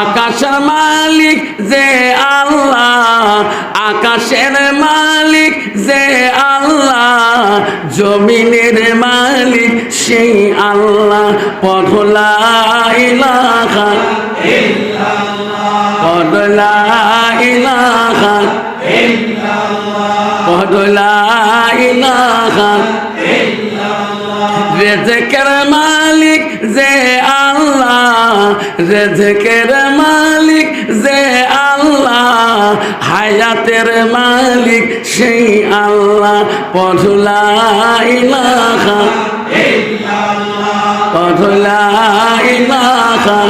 আকাশের মালিক যে আল্লাহ, আকাশের মালিক যে আল্লাহ, জমিনের মালিক সেই আল্লাহ। পড়লা ইলাহা পড়লা ইলাহা রেজেকের মালিক যে আল্লাহ, রেজেকের মালিক যে আল্লাহ, হায়াতের মালিক সেই আল্লাহ। পড়লা ইলাহা পড়লা ইলাহা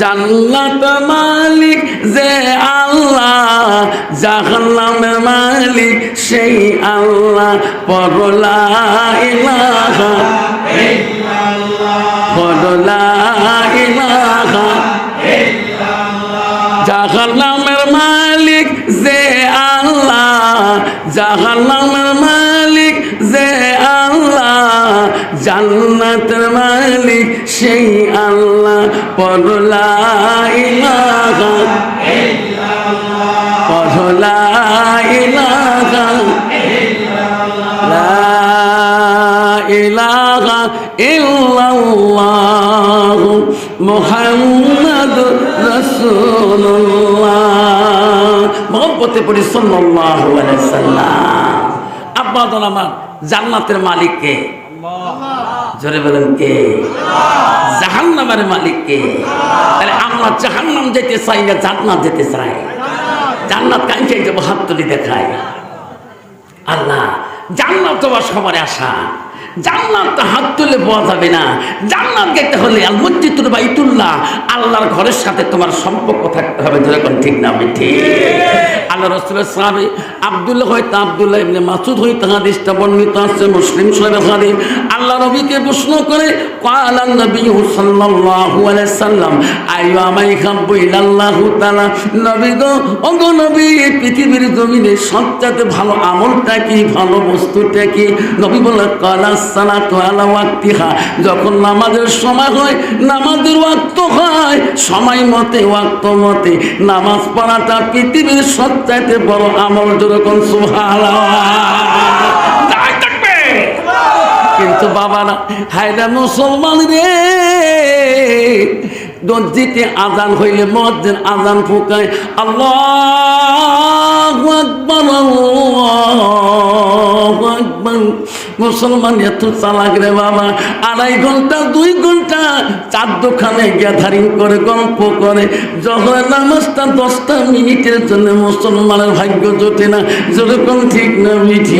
জান্নাত মালিক যে আল্লাহ, জাহান্নামের মালিক সেই আল্লাহ পরলা ইলাহা পরলা ইলাহা জাহান্নামের মালিক যে আল্লাহ, জাহান্নামের মালিক যে আল্লাহ, জান্নাতের মালিক সেই আল্লাহ পরলা ইলাহা। পরলা ইলাহা। ইলাহা ইল্লাল্লাহ মুহাম্মাদুর রাসূলুল্লাহ। মহব্বতে পড়ি সাল্লাল্লাহু আলাইহি সাল্লাম। আব্বা আমার জান্নাতের মালিক কে জোরে বলেন কে? জাহান্নামের মালিক কে? তাহলে আমরা জাহান্নাম যেতে চাই না জান্নাত যেতে চাই? জান্নাত কাঞ্চাই যাব হাত তুলি দেখায়। আল্লাহ, জান্নাত তোমার সবার আশা। জান্নাত হাত তুলে পাওয়া যাবে না। জান্নাত গেতে হলে আল মসজিদুল বাইতুল্লাহ, আল্লাহর ঘরের সাথে তোমার সম্পর্ক থাকতে হবে। যখন ঠিক না ঠিক? আল্লাহ রসুলের সাহাবি আবদুল্লাহ তা আবদুল্লাহ ইবনে মাসুদ হইতে হাদিসটা বর্ণিত আছে, মুসলিম সাহেবের হাদিস। আল্লাহ নবীকে প্রশ্ন করে কালান নবী সাল্লাল্লাহু আলাইহি সাল্লাম, আইয়ু আমাই খাবু ইল্লাল্লাহু তাআলা? নবী গো, ওগো নবী, পৃথিবীর জমিনে সবচেয়ে ভালো আমলটা কি, ভালো বস্তুটা কি? নবী বলে কালাস যখন নামাজের সময় হয় নামাজের ওয়াক্ত হয় সময় মতে ওয়াক্ত মতে নামাজ পড়াটা পৃথিবীর সবচাইতে বড় আমল যেরকম কিন্তু বাবারা হায়রা মুসলমান রে। দর্জিতে আজান হইলে মসজিদ আজান ফুকায় আল্লাহ আকবার আল্লাহু আকবার। মুসলমান এত চালাক রে বাবা। আড়াই ঘণ্টা, দুই ঘণ্টা চার দোকানে গ্যাদারিং করে, গল্প করে। যখন নামাজটা দশটা মিনিটের জন্য মুসলমানের ভাগ্য জোটে না। যেরকম ঠিক না, মিঠি।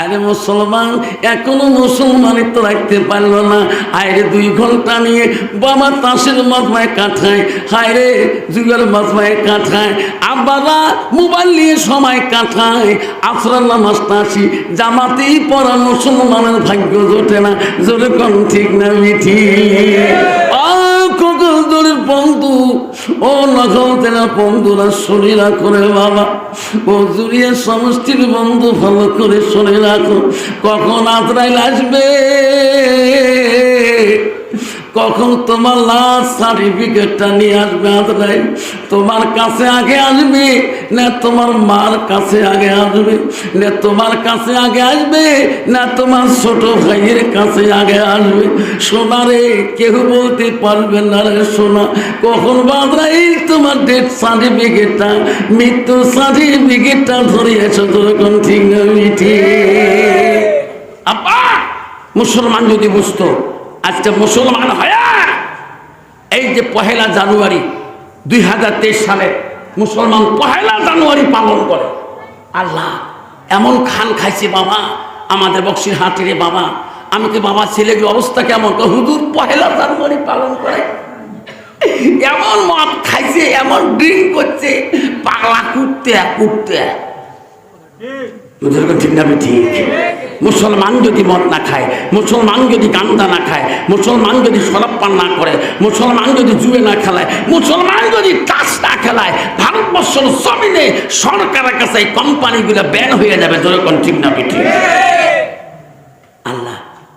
আরে মুসলমান, এখনও মুসলমানই তো রাখতে পারল না। আরে দুই ঘণ্টা নিয়ে বাবা তাসের মজমায় কাটায় হায় রে যুগের মজমায় কাটায় আব্বারা মোবাইল নিয়ে সময় কাটায় আফরার নামাজটা আসি জামাতেই পড়া মুসলমানের ভাগ্য জোটে না। যেরকম ঠিক না মিঠি? ককলদরের বন্ধু ও নকল তেরা বন্ধুরা, শুনে রাখো রে বাবা। ও জুড়িয়ে সমষ্টির বন্ধু ভালো করে শুনে রাখো। কখন আদ্রাইল আসবে? কখন তোমার লাস্ট সার্টিফিকেটটা নিয়ে আসবে আদ্রাইল তোমার কাছে আগে আসবে না তোমার মার কাছে আগে আসবে? না তোমার কাছে আগে আসবে না তোমার ছোট ভাইয়ের কাছে আগে আসবে? সোনারে কেউ বলতে পারবে না রে সোনা। কখন বাদরাইল তোমার ডেথ সার্টিফিকেটটা মৃত্যু সার্টিফিকেটটা ধরিয়েছো যেরকম ঠিক না মিঠি আব্বা, মুসলমান যদি বুঝতো আজকে মুসলমান হয় এই যে পহেলা জানুয়ারি দুই হাজার তেইশ সালে মুসলমান পহেলা জানুয়ারি পালন করে। আল্লাহ, এমন খান খাইছে বাবা, আমাদের বক্সির হাটিরে বাবা। আমি কি বাবা ছেলের অবস্থা কেমন? হুদুর পহেলা জানুয়ারি পালন করে। এমন মদ খাইছে, এমন ড্রিঙ্ক করছে, পাগলা কুটতে কুটতে যেরকম ঠিক না ঠিক মুসলমান যদি মদ না খায়, মুসলমান যদি গান্দা না খায়, মুসলমান যদি সরব পান না করে, মুসলমান যদি জুয়ে না খেলায়, মুসলমান যদি তাস না খেলায়, ভারতবর্ষের জমিনে সরকারের কাছে এই কোম্পানিগুলো ব্যান হয়ে যাবে যেরকম ঠিক না ঠিক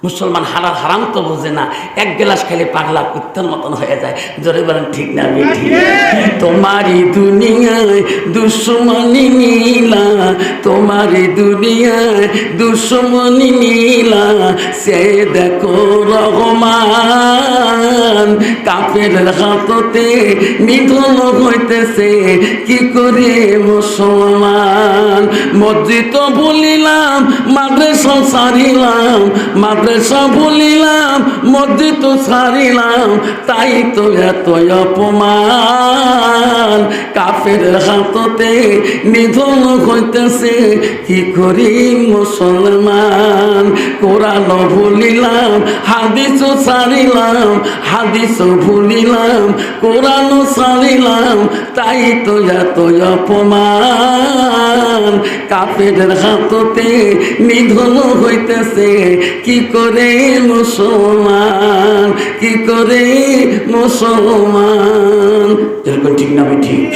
মুসলমান হারার হারাম তো বোঝে না। এক গ্লাস খেলে পাগলা কুত্তার মতন হয়ে যায়। জোরে বলেন, ঠিক না বেঠি তোমারই দুনিয়ায় দুশ্মনি নীলা, তোমারই দুনিয়ায় দুশ্মনি নীলা, সে দেখো রহমান। কাপের হাততে নিধন হইতেছে, কি করে মুসলমান? মসজিদ বলিলাম মাদ্রাসা সারিলাম মাদ্রাসা বলিলাম মসজিদ সারিলাম তাই তো এত অপমান। কাফের হাততে নিধন হইতেছে, কি করি মুসলমান? কোরআন ভুলিলাম হাদিস সারিলাম হাদিস ভুলিলাম কোরআন সারিলাম তাই তো এত অপমান। কাপের হাততে নিধন হইতেছে, কি করে মুসলমান, কি করে মুসলমান? এরকম ঠিক না, আমি ঠিক।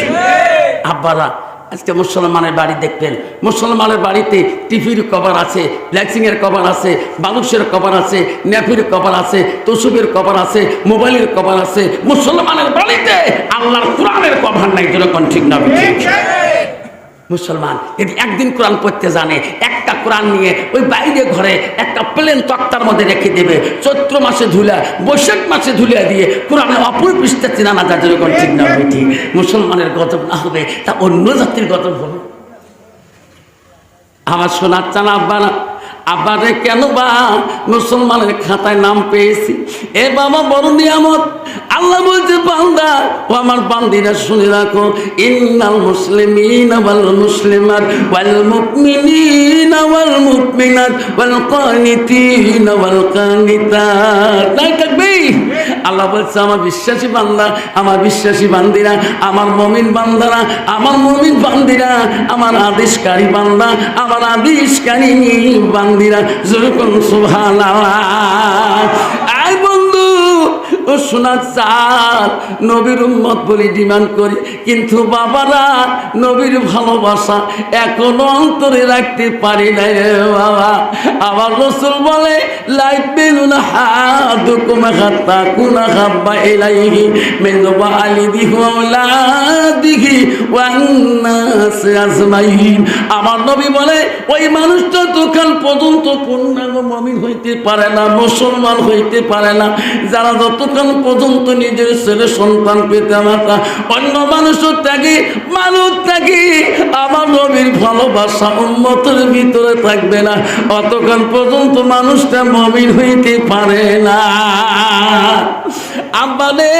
আব্বারা আজকে মুসলমানের বাড়ি দেখবেন। মুসলমানের বাড়িতে টিভির কভার আছে ফ্ল্যাক্সিংয়ের কভার আছে বালুসের কভার আছে, ন্যাপির কভার আছে তসুবের কভার আছে, মোবাইলের কভার আছে। মুসলমানের বাড়িতে আল্লাহর কোরআনের কভার নাই, যেরকম ঠিক না মুসলমান, যদি একদিন কোরআন পড়তে জানে, একটা কোরআন নিয়ে ওই বাইরে ঘরে একটা প্লেন তক্তার মধ্যে রেখে দেবে, চৈত্র মাসে ধুলা, বৈশাখ মাসে ধুলিয়া দিয়ে কোরআনের অপর পৃষ্ঠা চেনা না যার যেরকম ঠিক না, বেটি। মুসলমানের গজব না হবে, তা অন্য জাতির গজব হবে। আমার সোনার চানা আব্বা না আব্বারে কেন বা মুসলমানের খাতায় নাম পেয়েছি? এ বাবা বড় নিয়ামত, আল্লাহ বলছে, বান্দা, ও আমার বান্দিরা শুনে রাখো, ইন্নাল মুসলিমিন ওয়াল মুসলিমাত ওয়াল মুমিনিন ওয়াল ওয়াল কানিতিন ওয়াল কানিতাত। তাই থাকবে? আল্লাহ বলছে, আমার বিশ্বাসী বান্দা, আমার বিশ্বাসী বান্দিরা, আমার মমিন বান্দারা, আমার মমিন বান্দিরা, আমার আদেশকারী বান্দা, আমার আদেশকারী বান্দিরা যেরকম সুভান আর বন্ধু ও শোনার চাল নবীর উম্মত বলে ডিমান্ড করি। কিন্তু বাবারা, নবীর ভালোবাসা এখনও অন্তরে রাখতে পারি না রে বাবা। আমার রসুল বলে লাইফ বেলুন হাদুকুম হাত্তা কুনা হাব্বা ইলাইহি মিন ওয়ালিদিহি ওয়া আওলাদিহি ওয়ান নাস আমার নবী বলে, ওই মানুষটা তোখান পর্যন্ত পূর্ণাঙ্গ মমিন হইতে পারে না, মুসলমান হইতে পারে না, যারা যতক্ষণ পর্যন্ত নিজের ছেলে সন্তান পেতে একটা অন্য মানুষও ত্যাগে, মানুষ ত্যাগে। আমার নবীর ভালোবাসা উন্মতের ভিতরে থাকবে না। অতক্ষণ পর্যন্ত মানুষটা মমিন হইতে পারে না। আব্বারে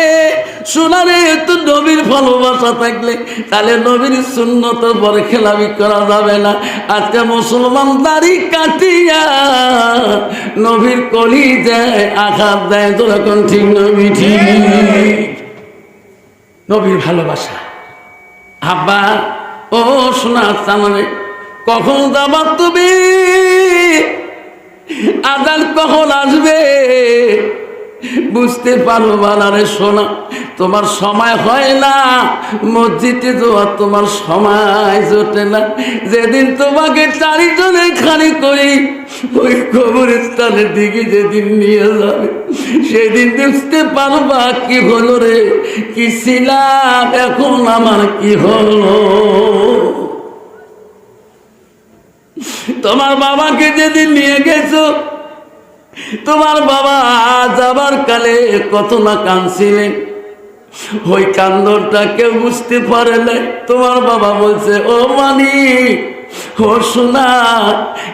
সোনারে তো নবীর ভালোবাসা থাকলে তাহলে নবীর শূন্যত পরে খেলাবি করা যাবে না। আজকে মুসলমান দাড়ি কাটিয়া নবীর কলি যায় আঘাত দেয় তো এখন ঠিক নবী ঠিক। নবীর ভালোবাসা। আব্বা, ও শোনা সামনে কখন যাবা তুমি? আদান কখন আসবে? বুঝতে পারো বালারে, শোনা, তোমার সময় হয় না। মসজিদে যাওয়ার তোমার সময় জোটে না। যেদিন তোমাকে চারিজনে খালি করি, ওই কবরস্থানের দিকে যেদিন নিয়ে যাবে, সেদিন বুঝতে পারবা কি হলো রে, কি ছিলাম, এখন আমার কি হলো? তোমার বাবাকে যেদিন নিয়ে গেছো তোমার বাবা যাবার কালে কত না কাঁদছিলেন ওই কান্দরটা কেউ বুঝতে পারে নাই। তোমার বাবা বলছে, ও মানি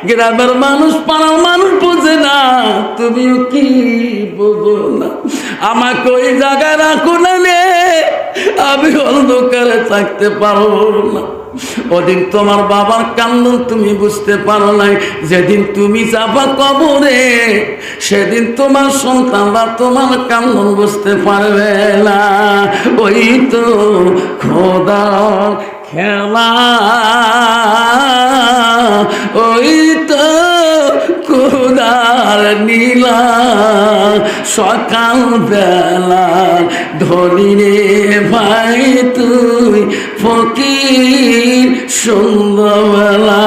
গ্রামের মানুষ, পাড়ার মানুষ বোঝে না, তুমিও কি বোঝো না? আমাকে ওই জায়গায় রাখো না আমি অন্ধকারে থাকতে পারব না। ওদিন তোমার বাবার কান্দন তুমি বুঝতে পারো নাই, যেদিন তুমি যাবা কবরে, সেদিন তোমার সন্তানরা তোমার কান্দন বুঝতে পারবে না। ওই তো খোদার খেলা। ওই তো কুদার নীলা সকাল বেলা ধনী রে ভাই তুই ফকির সন্ধ্যাবেলা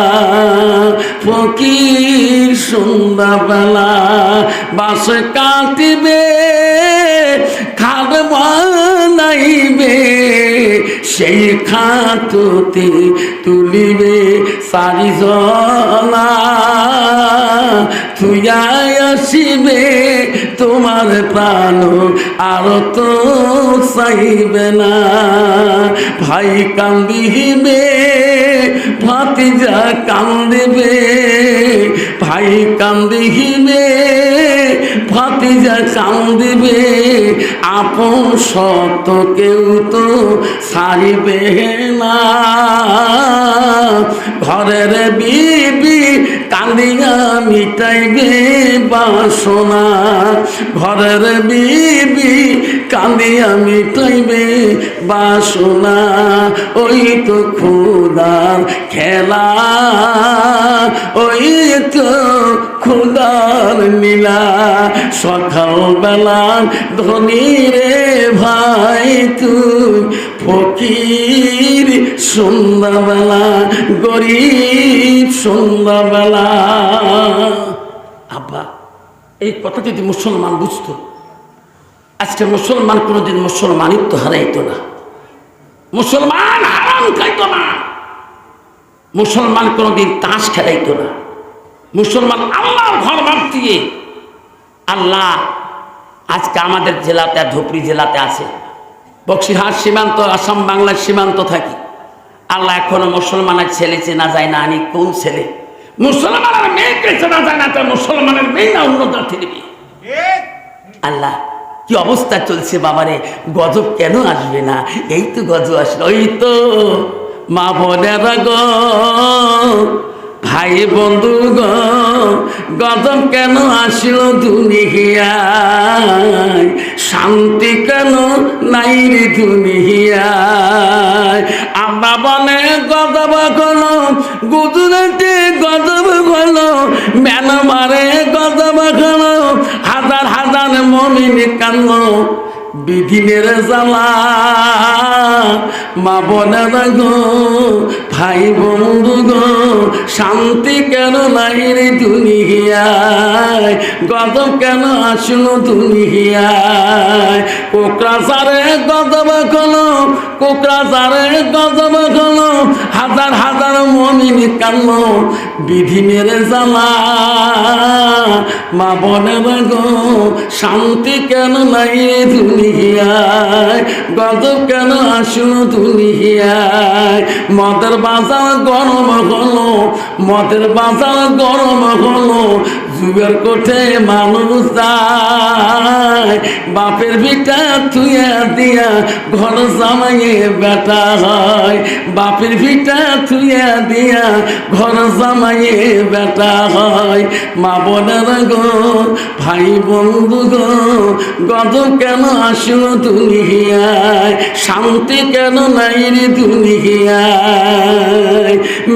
ফকির সন্ধ্যাবেলা বাস কাটিবে খাদ বানাইবে, সেই খাতুতে তুলিবে জলা তুইয়াই আসিবে তোমার প্রাণ, আর তো চাইবে না। ভাই কান্দিবে, ভাতিজা কান্দিবে, ভাই কান্দিবে ভাতিজা কান্দিবে আপন সত কেউ তো সারিবে না। ঘরের বিবি কান্দিয়া মিটাইবে বাসনা, ঘরের বিবি কান্দিয়া মিটাইবে বাসনা। ওই তো খুদার খেলা, ওই তো খুদার নীলা সকালবেলা ধনী রে ভাই তুই, ফকির সন্ধ্যাবেলা, গরিব সন্ধ্যাবেলা। আব্বা, এই কথা যদি মুসলমান বুঝতো, আজকে মুসলমান কোনোদিন মুসলমানিত্ব হারাইতো না। মুসলমান হারাম খাইতো না। মুসলমান কোনোদিন তাস খেলাইতো না। মুসলমান আল্লাহর ঘর বাদ দিয়ে আল্লাহ আজকে আমাদের জেলাতে ধুপড়ি জেলাতে আছে। বক্সিরহাট সীমান্ত, আসাম বাংলার সীমান্ত থাকি। আল্লাহ এখনও মুসলমানের ছেলে চেনা যায় না, আমি কোন ছেলে? মুসলমানের মেয়েকে চেনা যায় না, তো মুসলমানের মেয়ে না অন্য জাতি দিবি আল্লাহ, কি অবস্থা চলছে বাবারে? গজব কেন আসবে না? এই তো গজব আসলো, ওই তো মা বোনেরা গো। ভাই বন্ধু গো গজব কেন আসলো দুনিয়ায়? শান্তি কেন নাই রে দুনিয়ায়? আমরা বনে গজব হলো, গুজরাটে গজব হলো, ম্যানমারে গজব হলো, হাজার হাজার মমিন কান্দ বিধিনের জ্বালা মা বোনেরা গো, ভাই বন্ধু গো, শান্তি কেন নাই রে দুনিয়ায়? গদব কেন আসলো দুনিয়ায়? কোকরাচারে গদব হলো কোকরাচারে গদব হলো, হাজার হাজার মমিন কান্দ বিধি মেরে জ্বালা। মা বোনেরা গো, শান্তি কেন নাই রে দুনিয়ায়? গজব কেন আসলো দুনিয়ায়। মদের বাজার গরম হলো মদের বাজার গরম হলো। যুগের কোঠে মানুষ বাপের ভিটা থুয়া দিয়া ঘর জামাইয়ে বেটা হয়। বাপের ভিটা থুয়া দিয়া ঘর জামাইয়ে বেটা হয়। মা বোনের গো, ভাই বন্ধু গো গদ কেন আসলো দুনিয়ায়? শান্তি কেন নাই রে দুনিয়ায়?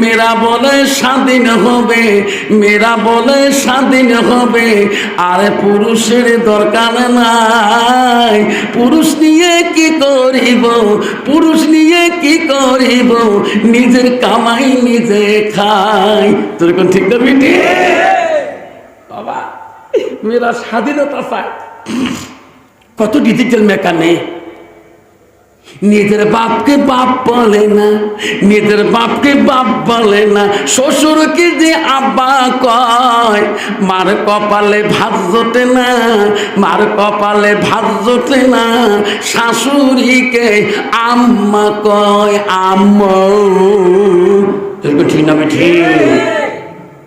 মেরা বলে স্বাধীন হবে মেরা বলে স্বাধীন হবে, আর পুরুষের দরকার নাই। পুরুষ নিয়ে কি করিব, পুরুষ নিয়ে কি করিব, নিজের কামাই নিজে খাই। তোর কোন ঠিক বিটি? বাবা, মেয়েরা স্বাধীনতা চায়। কত ডিজিটাল মেকানে নিজের বাপকে বাপ বলে না, নিজের বাপকে বাপ বলে না। শ্বশুরকে যে আব্বা কয়, মার কপালে ভাত জোটে না, মার কপালে ভাত জোটে না। শাশুড়িকে আম্মা কয়, আম্মা। ঠিক না ঠিক।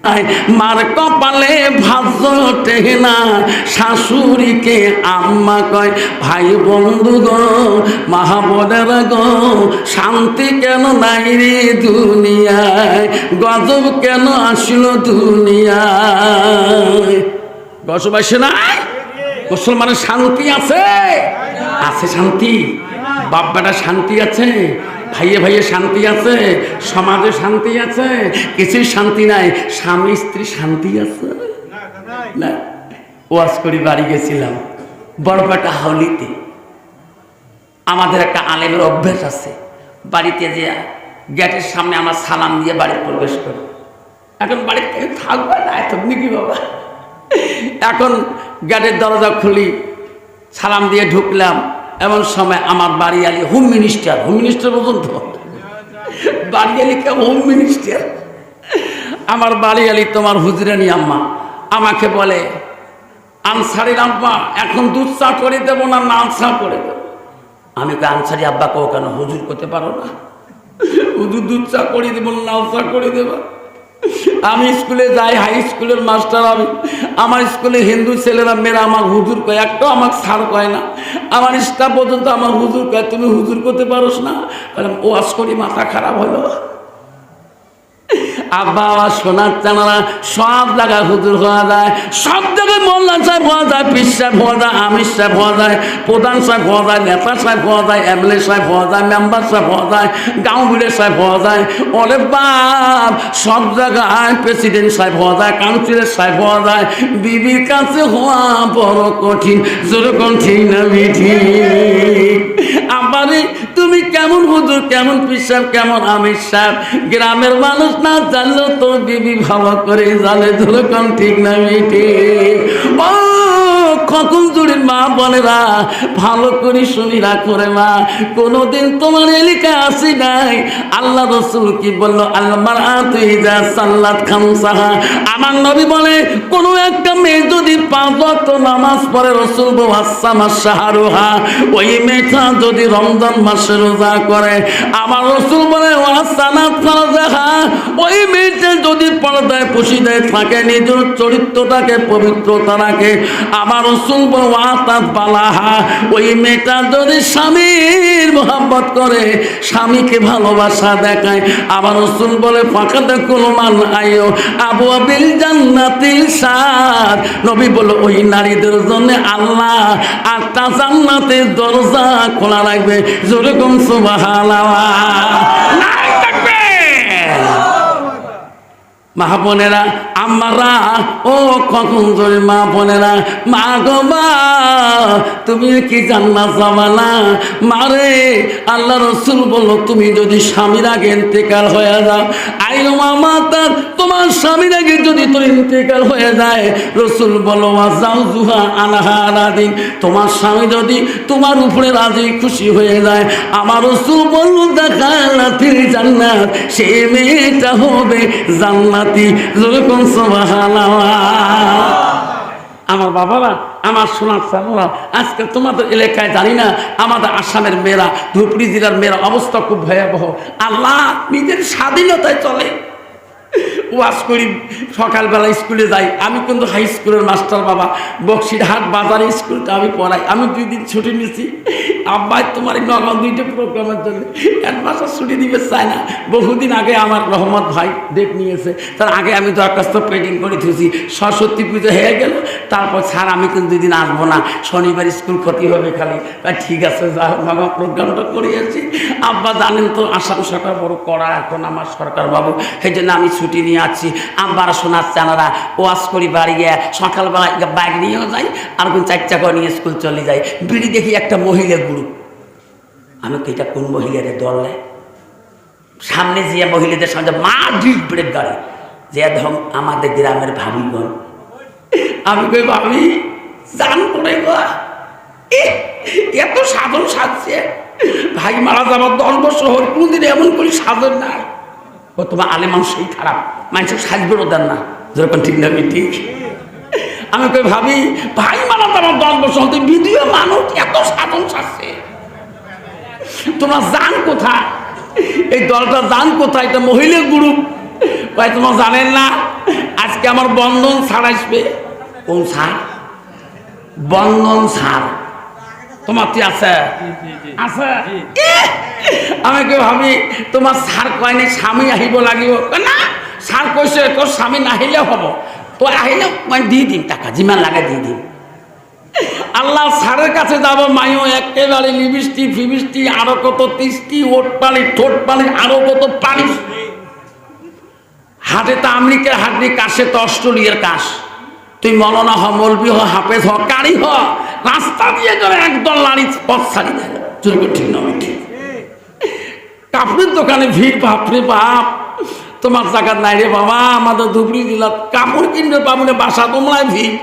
মার কপালে ভাজ টেহনা, শাশুড়িকে আম্মা কয়, ভাই বন্ধু গো মাহাবরের গো, শান্তি কেন নাই রে দুনিয়ায়? গজব কেন আসলো দুনিয়ায়? গজব আসে নাই? মুসলমানের শান্তি আছে? আছে শান্তি। বাপ বেটা শান্তি আছে? ভাইয়ে ভাইয়ে শান্তি আছে? সমাজে শান্তি আছে? কিছুই শান্তি নাই। স্বামী স্ত্রী শান্তি আছে? না। ওয়াজ করি বাড়ি গেছিলাম। বড়পাটা হাউলিতে। আমাদের একটা আলেমের অভ্যাস আছে। বাড়িতে যে গেটের সামনে আমার সালাম দিয়ে বাড়ি প্রবেশ করে। এখন বাড়িতে কেউ থাকবে না, এত কি বাবা? এখন গেটের দরজা খুলি, সালাম দিয়ে ঢুকলাম। এমন সময় আমার বাড়ি আলি হোম মিনিস্টার হোম মিনিস্টার পর্যন্ত। বাড়ি আলি কে হোম মিনিস্টার? আমার বাড়ি আলি তোমার হুজরানি আম্মা। আমাকে বলে আনসারির আব্বা এখন দুধ চা করে দেবো না লাল চা করে দেবো? আমি তো আনসারি আব্বা কেউ কেন? হুজুর করতে পারো না। হুজুর দুধ চা করে দেবো না চা করে দেবো? আমি স্কুলে যাই, হাই স্কুলের মাস্টার আমি। আমার স্কুলে হিন্দু ছেলেরা মেয়েরা আমার হুজুর কয়, একটাও আমার ছাড় কয় না। আমার স্টাফ পর্যন্ত আমার হুজুর তুমি হুজুর করতে পারোস না? কারণ ও আজ করি, মাথা খারাপ হলো। আব্বা আবার সোনার চানারা সব জায়গায় হুজুর হওয়া যায় সব জায়গায় মোল্লা সাহেব হওয়া যায় পিস সাহেব হওয়া যায় আমির সাহেব হওয়া যায় প্রধান সাহেব হওয়া যায় নেতা সাহেব হওয়া যায় এমএলএ সাহেব হওয়া যায় মেম্বার সাহেব হওয়া যায় গাঁও বিলে সাহেব হওয়া যায় ওরে বাপ সব জায়গায় প্রেসিডেন্ট সাহেব হওয়া যায় কাউন্সিলর সাহেব হওয়া যায় বিবির কাছে হওয়া বড় কঠিন যেরকম ঠিক না বিঠি আবারে তুমি কেমন হুজুর, কেমন পিসাব, কেমন আমির সাহেব? গ্রামের মানুষ না জানলেও তো বিবি ভালো করে জানে কম ঠিক না মিটি ও কখন জুড়ির মা বলেরা ভালো করে শুনি রাখো রে মা। কোনোদিন তোমার এলাকায় আসি নাই। আল্লাহ রসুল কি বলল? আল্লাহ সাল্লাত খান সাহা আমার নবী বলে, কোনো একটা মেয়ে যদি পাঁচ ওয়াক্ত নামাজ পড়ে, রসুল বাসামা সাহারুহা ওই মেয়েটা যদি রমজান মাসে রোজা করে, আমার রসুল বলে ওয়াসানাত ফারাজাহা। ওই মেয়েটা যদি পর্দায় পুষিদায় থাকে, নিজের চরিত্রটাকে পবিত্রতা রাখে, আমার রসুল বলে ওই মেয়েটা যদি স্বামীর মোহাম্মত করে, স্বামীকে ভালোবাসা দেখায় আমার রসুল বলে ফাঁকাতে কোনো মান আইও আবু আবিল জান্নাতিল সাদ। নবী বলে, ওই নারীদের জন্য আল্লাহ আটটা জান্নাতের দরজা খোলা রাখবে। যেরকম থাকবে মা বোনেরা, আমারা, ও কখন ধরে মা মা গো মা, তুমি কি জান্নাত মারে আল্লাহ রসুল বলল, তুমি যদি স্বামীর আগে ইন্তেকাল হয়ে যাও আইও মামা তার তোমার স্বামীর আগে যদি তোর ইন্তেকাল হয়ে যায়, রসুল বলো যাও জুহা আনাহা তোমার স্বামী যদি তোমার উপরে রাজি খুশি হয়ে যায়, আমার রসুল বলল দেখা জান্নাত, সে মেয়েটা হবে জান্নাতি যেরকম আমার বাবারা, আমার সোনার সামলা আজকে তোমাদের এলাকায় জানি না, আমাদের আসামের মেয়েরা, ধুপড়ি জেলার মেয়েরা অবস্থা খুব ভয়াবহ। আল্লাহ নিজের স্বাধীনতায় চলে। ওয়াজ করি, সকালবেলা স্কুলে যাই। আমি কিন্তু হাই স্কুলের মাস্টার বাবা। বক্সিরহাট বাজারে স্কুলটা আমি পড়াই। আমি দুই দিন ছুটি নিয়েছি আব্বাই তোমার নগদ দুইটা প্রোগ্রামের জন্য এক মাসের ছুটি দিবে চায় না। বহুদিন আগে আমার রহমত ভাই ডেট নিয়েছে। তার আগে আমি দরখাস্ত পেটিং করে দিয়েছি। সরস্বতী পুজো হয়ে গেল। তারপর স্যার, আমি কিন্তু দুই দিন আসব না। শনিবার স্কুল ক্ষতি হবে খালি। তাই ঠিক আছে, যা বাবা প্রোগ্রামটা করিয়েছি। আব্বা জানেন তো, আসাম সরকার বড় কড়া এখন আমার সরকার বাবু সেই জন্য আমি ছুটি নিয়ে আছি। আব্বার শোনার চানারা ওয়াশ করি বাড়ি গিয়ে সকালবেলা বাইক নিয়েও যাই, আর কোন চার চাকা নিয়ে স্কুল চলে যাই। বিড়ি দেখি একটা মহিলা গ্রুপ আমি তো এটা কোন মহিলারে দলে সামনে যে মহিলাদের সামনে মা ডিপ ব্রেক গাড়ি। যে ধম, আমাদের গ্রামের ভাবিগণ। আমি কই, ভাবি, জান করে এত সাধন সাজছে ভাই মারা যাবার দশ বছর হল, কোনদিন এমন করে সাধন নাই। তোমার আলে মানুষই খারাপ। মানুষের সাজবে দেন না। যেরকম ঠিক না ঠিক। আমি কই, ভাবি, ভাই মারা যাবার দশ বছর হতে ভিডিও মানুষ এত সাধন সাজছে তোমরা যান কোথায়? এই দলটা যান কোথায়? এটা মহিলা গ্রুপ। ভাই তোমরা জানেন না, আজকে আমার বন্ধন ছাড় আসবে। কোন ছাড় বন্ধন ছাড় তোমার কি আছে? আছে? আমি কি ভাবি তোমার সার কয়নি স্বামী আহিব লাগিব। কয় না সার কৈছে তোর স্বামী নাহিলে হব। তো আহিলে মই দি দিম টাকা যিমান লাগে দি দিম। আল্লাহ স্যারের কাছে যাব মাইও একেবারে লিপস্টিক ফিবিস্টিক আরও কত তিস্টি ওট পালি ঠোঁট পালি আরও কত পালিশ হাটে তো আমেরিকার হাট নেই কাশে তো অস্ট্রেলিয়ার কাশ তুই মলনা হ মলবি হ হাফেজ হ কারি হ। রাস্তা দিয়ে করে একদল লাড়ি পথ ছাড়ি দেয় চুরি ঠিক নয় ঠিক। কাপড়ের দোকানে ভিড়, বাপরে বাপ। তোমার জায়গা নাই রে বাবা, আমাদের ধুবড়ি জেলার কাপড় কিনবে পাবনে বাসা তোমরাই ভিড়।